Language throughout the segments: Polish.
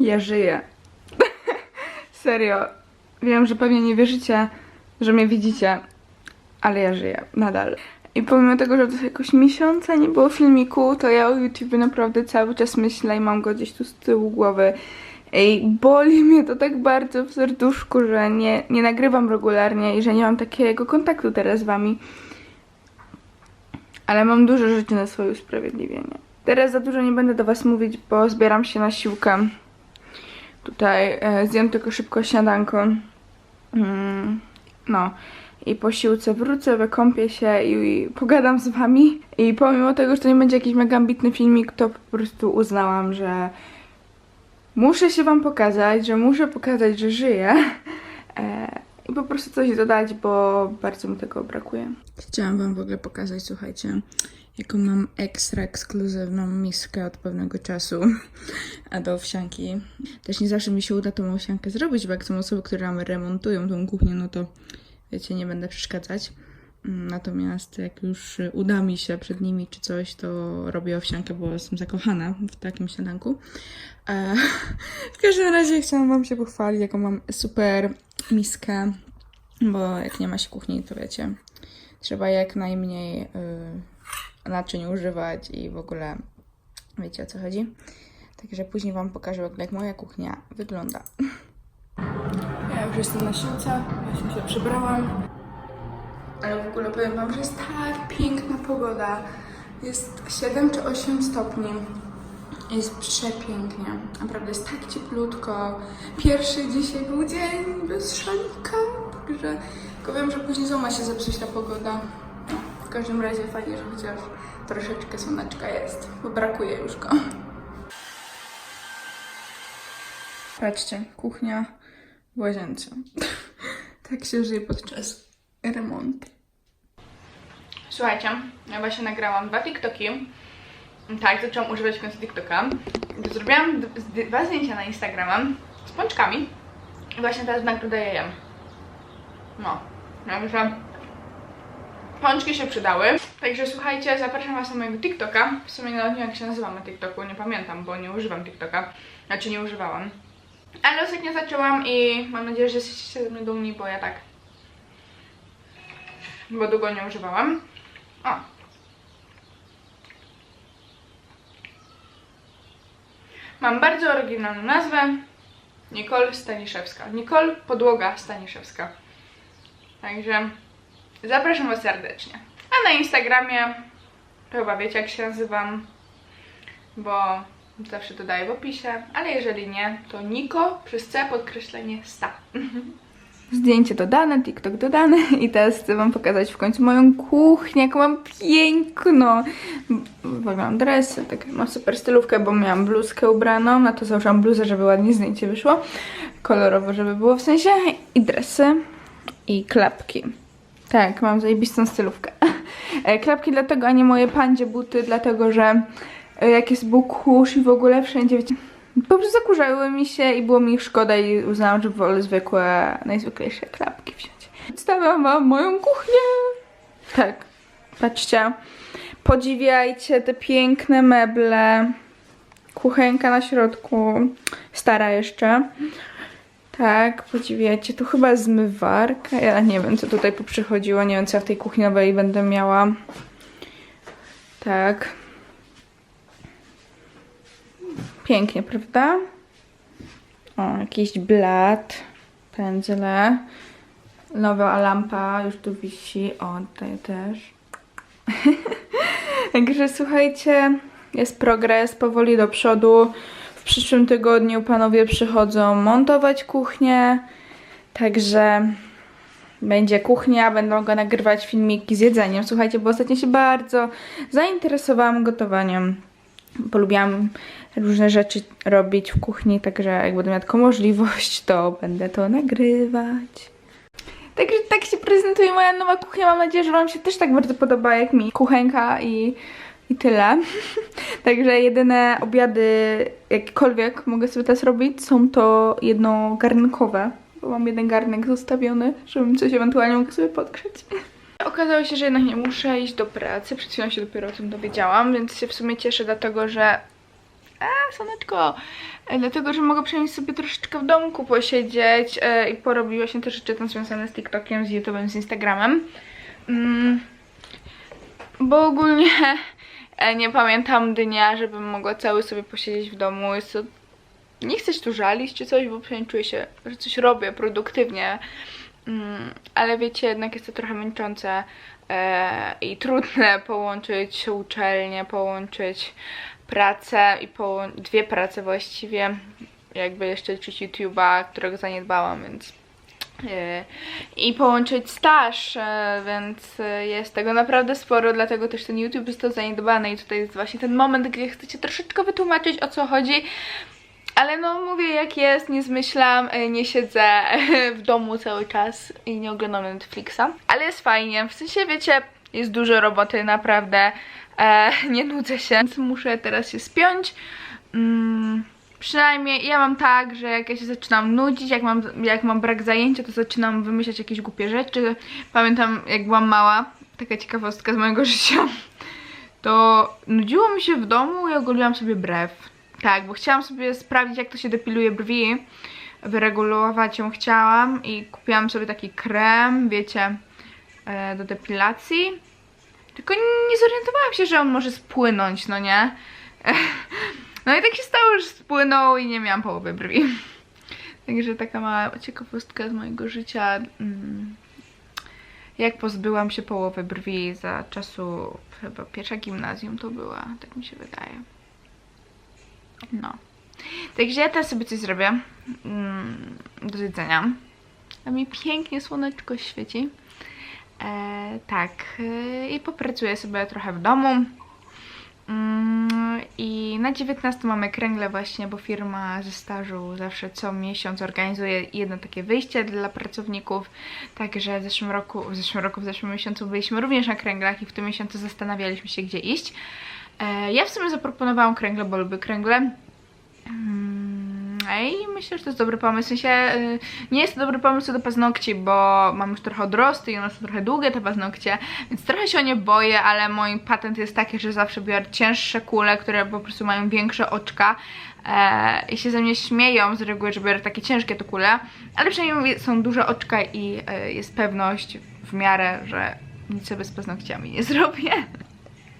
Ja żyję. Serio. Wiem, że pewnie nie wierzycie, że mnie widzicie, ale ja żyję nadal. I pomimo tego, że to jakoś miesiąca nie było filmiku, to ja o YouTube naprawdę cały czas myślę i mam go gdzieś tu z tyłu głowy. Ej, boli mnie to tak bardzo w serduszku, że nie, nie nagrywam regularnie i że nie mam takiego kontaktu teraz z wami. Ale mam dużo rzeczy na swoje usprawiedliwienie. Teraz za dużo nie będę do was mówić, bo zbieram się na siłkę. Tutaj e, zjem tylko szybko śniadanko. Mm, no. I po siłce wrócę, wykąpię się i, pogadam z wami. I pomimo tego, że to nie będzie jakiś mega ambitny filmik, to po prostu uznałam, że muszę się wam pokazać, że muszę pokazać, że żyję. E, I po prostu coś dodać, bo bardzo mi tego brakuje. Chciałam wam w ogóle pokazać, słuchajcie, jaką mam ekstra ekskluzywną miskę od pewnego czasu do owsianki. Też nie zawsze mi się uda tą owsiankę zrobić, bo jak są osoby, które nam remontują tą kuchnię, no to wiecie, nie będę przeszkadzać. Mm, Natomiast jak już uda mi się przed nimi czy coś, to robię owsiankę, bo jestem zakochana w takim śniadanku. E, w każdym razie chciałam Wam się pochwalić, jaką mam super miskę, bo jak nie ma się kuchni, to wiecie, trzeba jak najmniej y, naczyń używać i w ogóle wiecie o co chodzi. Także później Wam pokażę, jak- moja kuchnia wygląda. Ja już jestem na siłce, właśnie się przebrałam. Ale w ogóle powiem Wam, że jest tak piękna pogoda. Jest 7 czy 8 stopni. Jest przepięknie. Naprawdę jest tak cieplutko. Pierwszy dzisiaj był dzień bez szalika. Także tylko wiem, że później znowu ma się zepsuć ta pogoda. W każdym razie fajnie, że chociaż troszeczkę słoneczka jest, bo brakuje już go. Patrzcie, kuchnia w łazience. tak się żyje podczas remontu. Słuchajcie, ja właśnie nagrałam dwa TikToki. Tak, zaczęłam używać w końcu TikToka. Zrobiłam dwa zdjęcia na Instagrama z pączkami. I właśnie teraz w nagrodę je jem. No, także pączki się przydały. Także słuchajcie, zapraszam was na mojego TikToka. W sumie nawet nie wiem jak się nazywa na TikToku, nie pamiętam, bo nie używam TikToka. Znaczy nie używałam. Ale ostatnio zaczęłam i mam nadzieję, że jesteście ze mnie dumni, bo ja tak. Bo długo nie używałam. O. Mam bardzo oryginalną nazwę. Nicole Staniszewska. Nicole Podłoga Staniszewska. Także zapraszam Was serdecznie. A na Instagramie chyba wiecie jak się nazywam, bo zawsze dodaję w opisie, ale jeżeli nie, to Niko przez C podkreślenie sta. Zdjęcie dodane, TikTok dodany i teraz chcę Wam pokazać w końcu moją kuchnię, jaką mam piękno. Bo mam dresy, tak, mam super stylówkę, bo miałam bluzkę ubraną, na to założyłam bluzę, żeby ładnie zdjęcie wyszło. Kolorowo, żeby było w sensie. I dresy, i klapki. Tak, mam zajebistą stylówkę. E, Klapki dlatego, a nie moje pandzie buty, dlatego że e, jak jest był kurz i w ogóle wszędzie, wiecie, po prostu zakurzały mi się i było mi ich szkoda i uznałam, że wolę zwykłe, najzwyklejsze klapki wziąć. Przedstawiam wam moją kuchnię. Tak, patrzcie. Podziwiajcie te piękne meble. Kuchenka na środku, stara jeszcze. Tak, podziwiajcie. Tu chyba zmywarka. Ja nie wiem, co tutaj poprzychodziło. Nie wiem, co ja w tej kuchni nowej będę miała. Tak. Pięknie, prawda? O, jakiś blat, pędzle. Nowa lampa już tu wisi. O, tutaj też. Także słuchajcie, jest progres powoli do przodu. Przyszłym tygodniu panowie przychodzą montować kuchnię. Także będzie kuchnia, będą go nagrywać filmiki z jedzeniem. Słuchajcie, bo ostatnio się bardzo zainteresowałam gotowaniem. Polubiłam różne rzeczy robić w kuchni, także jak będę miała taką możliwość, to będę to nagrywać. Także tak się prezentuje moja nowa kuchnia. Mam nadzieję, że Wam się też tak bardzo podoba jak mi. Kuchenka i, i tyle. Także jedyne obiady, jakiekolwiek mogę sobie teraz robić, są to jednogarnkowe. Bo mam jeden garnek zostawiony, żebym coś ewentualnie mogła sobie podgrzeć. Okazało się, że jednak nie muszę iść do pracy. Przed chwilą się dopiero o tym dowiedziałam, więc się w sumie cieszę, dlatego że A, słoneczko! E, Dlatego, że mogę przynajmniej sobie troszeczkę w domku posiedzieć e, i porobiła się też rzeczy tam związane z TikTokiem, z YouTube'em, z Instagramem. Mm, bo ogólnie nie pamiętam dnia, żebym mogła cały sobie posiedzieć w domu. Jest to... Nie chcę się tu żalić czy coś, bo przynajmniej czuję się, że coś robię produktywnie. Mm, ale wiecie, jednak jest to trochę męczące e, i trudne połączyć uczelnię, połączyć pracę i połą- dwie prace właściwie. Jakby jeszcze liczyć YouTube'a, którego zaniedbałam, więc e, i połączyć staż, e, więc jest tego naprawdę sporo, dlatego też ten YouTube został zaniedbany i tutaj jest właśnie ten moment, gdzie chcecie troszeczkę wytłumaczyć o co chodzi. Ale no mówię jak jest, nie zmyślam, e, nie siedzę w domu cały czas i nie oglądam Netflixa. Ale jest fajnie, w sensie wiecie, jest dużo roboty naprawdę, e, nie nudzę się, więc muszę teraz się spiąć. Mm, przynajmniej ja mam tak, że jak ja się zaczynam nudzić, jak mam, jak mam brak zajęcia, to zaczynam wymyślać jakieś głupie rzeczy. Pamiętam jak byłam mała, taka ciekawostka z mojego życia, to nudziło mi się w domu i ogoliłam sobie brew. Tak, bo chciałam sobie sprawdzić, jak to się depiluje brwi. Wyregulować ją chciałam i kupiłam sobie taki krem, wiecie, e, do depilacji. Tylko nie zorientowałam się, że on może spłynąć, no nie? No i tak się stało, że spłynął i nie miałam połowy brwi. Także taka mała ciekawostka z mojego życia. Mm. Jak pozbyłam się połowy brwi za czasu chyba pierwsza gimnazjum to była, tak mi się wydaje. No. Także ja teraz sobie coś zrobię mm, do jedzenia. A mi pięknie słoneczko świeci. E, tak. E, I popracuję sobie trochę w domu. Mm, I na 19 mamy kręgle właśnie, bo firma ze stażu zawsze co miesiąc organizuje jedno takie wyjście dla pracowników. Także w zeszłym roku, w zeszłym roku, w zeszłym miesiącu byliśmy również na kręglach i w tym miesiącu zastanawialiśmy się, gdzie iść. E, ja w sumie zaproponowałam kręgle, bo lubię kręgle. Mm, I myślę, że to jest dobry pomysł. W sensie y, nie jest to dobry pomysł do paznokci, bo mam już trochę odrosty i one są trochę długie te paznokcie, więc trochę się o nie boję, ale mój patent jest taki, że zawsze biorę cięższe kule, które po prostu mają większe oczka e, i się ze mnie śmieją z reguły, że biorę takie ciężkie to kule, ale przynajmniej są duże oczka i e, jest pewność w miarę, że nic sobie z paznokciami nie zrobię.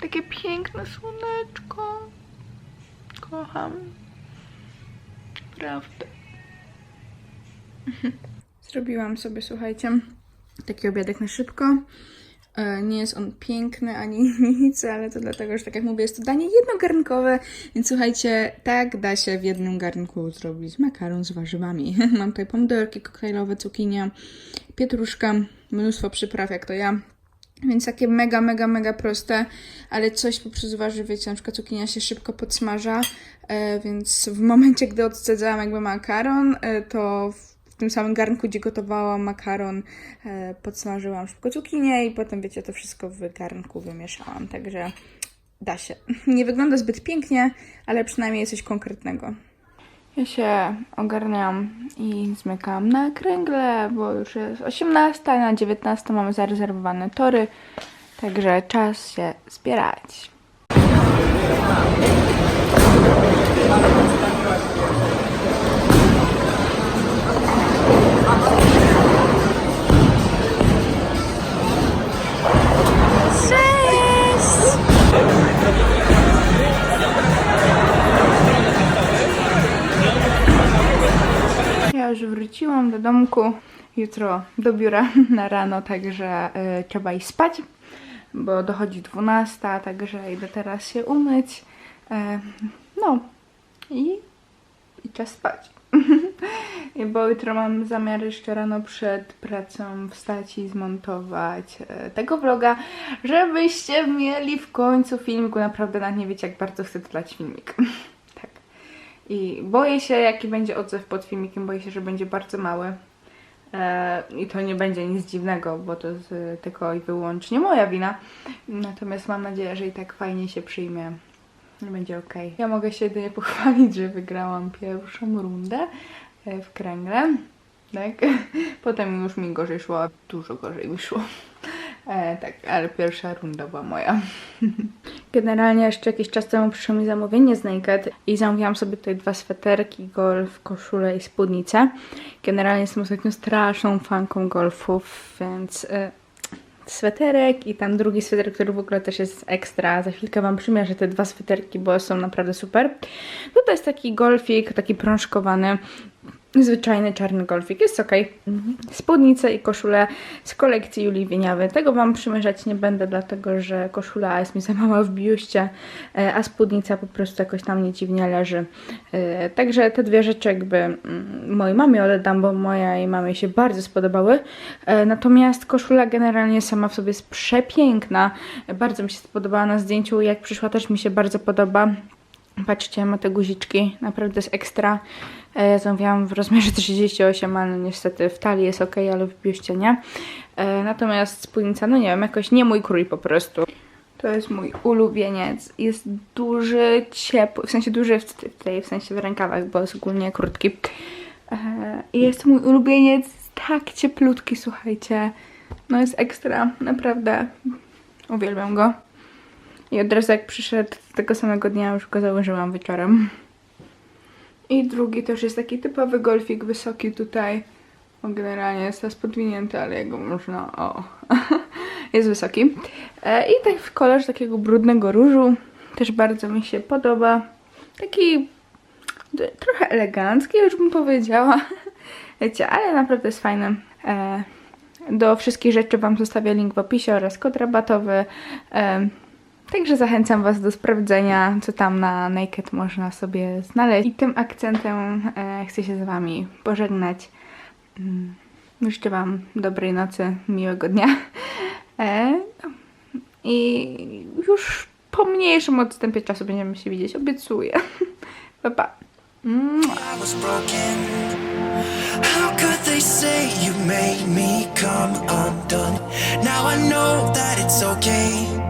Takie piękne słoneczko. Kocham. Zrobiłam sobie, słuchajcie, taki obiadek na szybko. E, Nie jest on piękny ani nic, ale to dlatego, że tak jak mówię, jest to danie jednogarnkowe, więc słuchajcie, tak da się w jednym garnku zrobić makaron z warzywami. Mam tutaj pomidorki koktajlowe, cukinia, pietruszka, mnóstwo przypraw jak to ja. Więc takie mega, mega, mega proste, ale coś poprzez warzyw, wiecie, na przykład cukinia się szybko podsmaża, e, więc w momencie, gdy odcedzałam jakby makaron, e, to w tym samym garnku, gdzie gotowałam makaron, e, podsmażyłam szybko cukinię i potem, wiecie, to wszystko w garnku wymieszałam, także da się. Nie wygląda zbyt pięknie, ale przynajmniej jest coś konkretnego. Ja się ogarniam i zmykam na kręgle, bo już jest 18, a na 19 mamy zarezerwowane tory, także czas się zbierać. Jutro do biura na rano, także y, trzeba iść spać, bo dochodzi 12, także idę teraz się umyć. E, no i, i czas spać. Bo jutro mam zamiar jeszcze rano przed pracą wstać i zmontować e, tego vloga, żebyście mieli w końcu filmik, bo naprawdę na nie wiecie jak bardzo chcę dodać filmik. tak. I boję się jaki będzie odzew pod filmikiem, boję się, że będzie bardzo mały. E, I to nie będzie nic dziwnego, bo to jest tylko i wyłącznie moja wina. Natomiast mam nadzieję, że i tak fajnie się przyjmie. Będzie ok. Ja mogę się jedynie pochwalić, że wygrałam pierwszą rundę e, w kręgle. Tak? Potem już mi gorzej szło, dużo gorzej mi szło. E, tak, ale pierwsza runda była moja. Generalnie jeszcze jakiś czas temu przyszło mi zamówienie z Naked i zamówiłam sobie tutaj dwa sweterki, golf, koszulę i spódnicę. Generalnie jestem ostatnio straszną fanką golfów, więc e, sweterek i tam drugi sweter, który w ogóle też jest ekstra. Za chwilkę Wam przymierzę te dwa sweterki, bo są naprawdę super. No to jest taki golfik, taki prążkowany, zwyczajny czarny golfik, jest ok. Spódnicę i koszulę z kolekcji Julii Wieniawy. Tego Wam przymierzać nie będę, dlatego że koszula jest mi za mała w biuście, e, a spódnica po prostu jakoś tam nie dziwnie leży. E, Także te dwie rzeczy jakby mm, mojej mamie oddam, bo mojej mamie się bardzo spodobały. E, Natomiast koszula generalnie sama w sobie jest przepiękna. Bardzo mi się spodobała na zdjęciu, jak przyszła też mi się bardzo podoba. Patrzcie, ma te guziczki, naprawdę jest ekstra. E, zamówiłam w rozmiarze 38, ale niestety w talii jest ok, ale w biuście nie. E, natomiast spódnica, no nie wiem, jakoś nie mój krój po prostu. To jest mój ulubieniec. Jest duży, ciepły, w sensie duży w, w tej, w sensie w rękawach, bo jest ogólnie krótki. E, I jest to mój ulubieniec, tak cieplutki, słuchajcie. No jest ekstra, naprawdę. Uwielbiam go. I od razu jak przyszedł tego samego dnia już go założyłam wieczorem. I drugi też jest taki typowy golfik wysoki tutaj. On generalnie jest teraz podwinięty, ale jego można... O, jest wysoki. E, I tak w kolorze takiego brudnego różu. Też bardzo mi się podoba. Taki trochę elegancki, już bym powiedziała. Wiecie, ale naprawdę jest fajny. E, do wszystkich rzeczy Wam zostawię link w opisie oraz kod rabatowy. E, Także zachęcam Was do sprawdzenia, co tam na Naked można sobie znaleźć. I tym akcentem e, chcę się z Wami pożegnać. Mm, Życzę Wam dobrej nocy, miłego dnia. E, no. I już po mniejszym odstępie czasu będziemy się widzieć, obiecuję. pa, pa. How could they say you made me come undone? Now I know that it's okay.